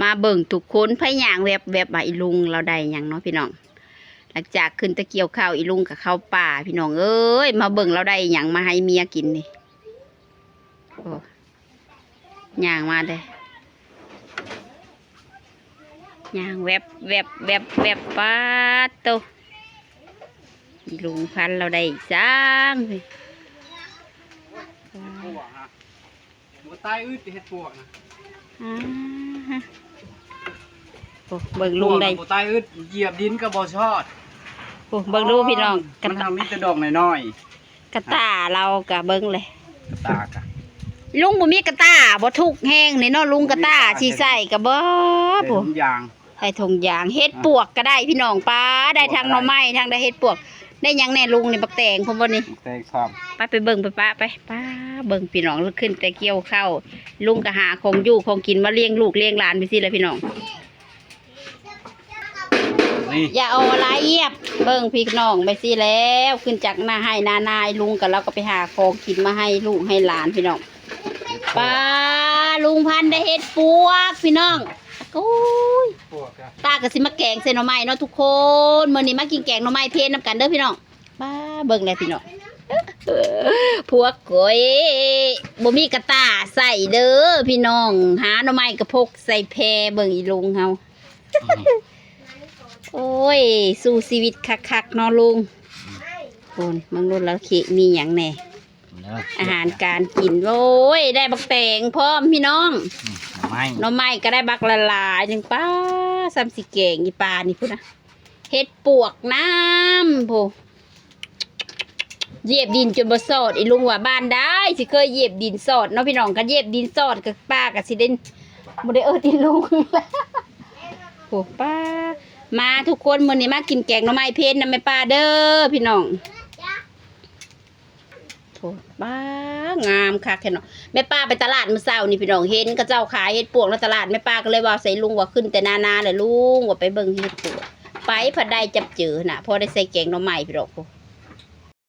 มาเบิ่งทุกคนพะย่างแวบแวบว่าอีลุงเราได้หยังเนาะพี่น้อง หลังจากขึ้นตะเกียวข้าวอีลุงกับข้าวป่า พี่น้องเอ้ยมาเบิ่งเราได้หยังมาให้เมียกินนี่โอ้ย่างมาเลยย่างแวบแวบแวบแวบปาดโตอีลุงพันเราได้จ้างเลยปวกฮะหัวใต้อึดเห็ดปวกนะอ่าฮะ โอ้เบิ่งลุงได้หัวใต้อึดเหยียบดินก็บ่ชอดโอ้เบิ่งดูพี่น้องกระมันตาทำมีแต่ดอกน้อยกระตาเรากะเบิ่งเลย ๆกระตากะลุงบ่มีกระตาบ่ทุกแห้งนี่เนาะลุงกระตาสิใส่กะบ่เป็นบ่ทุกยาง ใส่ถุงยางเฮ็ดปวกก็ได้พี่น้องป้าได้ทางหน่อไม้ทางได้เฮ็ดปวก ได้หยังแน่ลุงนี่บักแตงผมบ่นี่ แตงพร้อมไปไปเบิ่งไปป้าไปป้าเบิ่งพี่น้องลุกขึ้นแต่เกี่ยวข้าวลุงก็หาของอยู่ของกินมาเลี้ยงลูกเลี้ยงหลานไปสิละพี่น้อง นี่อย่าเอาอะไรเหยียบเบิ่งพี่น้องไปสิแล้ว ขึ้นจากหน้าให้นานายลุงกับเราก็ไปหาของกินมาให้ลูกให้หลานพี่น้องป้าลุงพันธุ์ได้เฮ็ดปวกพี่น้อง โอ้ยปวกอะป้าก็สิมาแกงใส่หน่อไม้เนาะทุกคนมื้อนี้มากินแกงหน่อไม้เพนน้ำกันเด้อพี่น้องป้าเบิ่งเลยพี่น้องพวกก้อยบ่มีกระตาใส่เด้อพี่น้อง หาหน่อไม้กระพกใส่แพรเบิ่งอีลุงเฮาโอ้ย สู้ชีวิตคักๆเนาะลุงโอนมังรุ่นแล้วเขมีหยังแห น่อาหารการกินโอ้ยได้บักแตงพร้อมพี่น้องไม่หน่อไม้ก็ได้บักละลายหนึ่งป้าซ้ำสิเก่งอีปลานี่พูดนะเฮ็ดปวกน้ำโพเหยียบดินจนบ่สอดอีลุงว่าบ้านได้ สิเคยเหยียบดินสอดเนาะพี่น้องก็เหยียบดินสอดกับป้ากับสิเด่นบ่ได้เอิ้นอีลุงโอ้ป้ามาทุกคนมื้อนี้มากินแกงหน่อไม้เพชรนำแม่ป้าเด้อพี่น้อง โอ้ป้างามค่ะแค่นั้นแม่ป้าไปตลาดมื้อเช้านี่พี่น้องเห็นก็เจ้าขายเห็ดปวกในตลาดแม่ป้าก็เลยว่าใส่ลุงว่าขึ้นแต่นานาเลยลุงว่าไปเบิ่งเห็ดปวกไปพอได้จับเจอน่ะพอได้ใส่แกงหน่อไม้พี่น้อง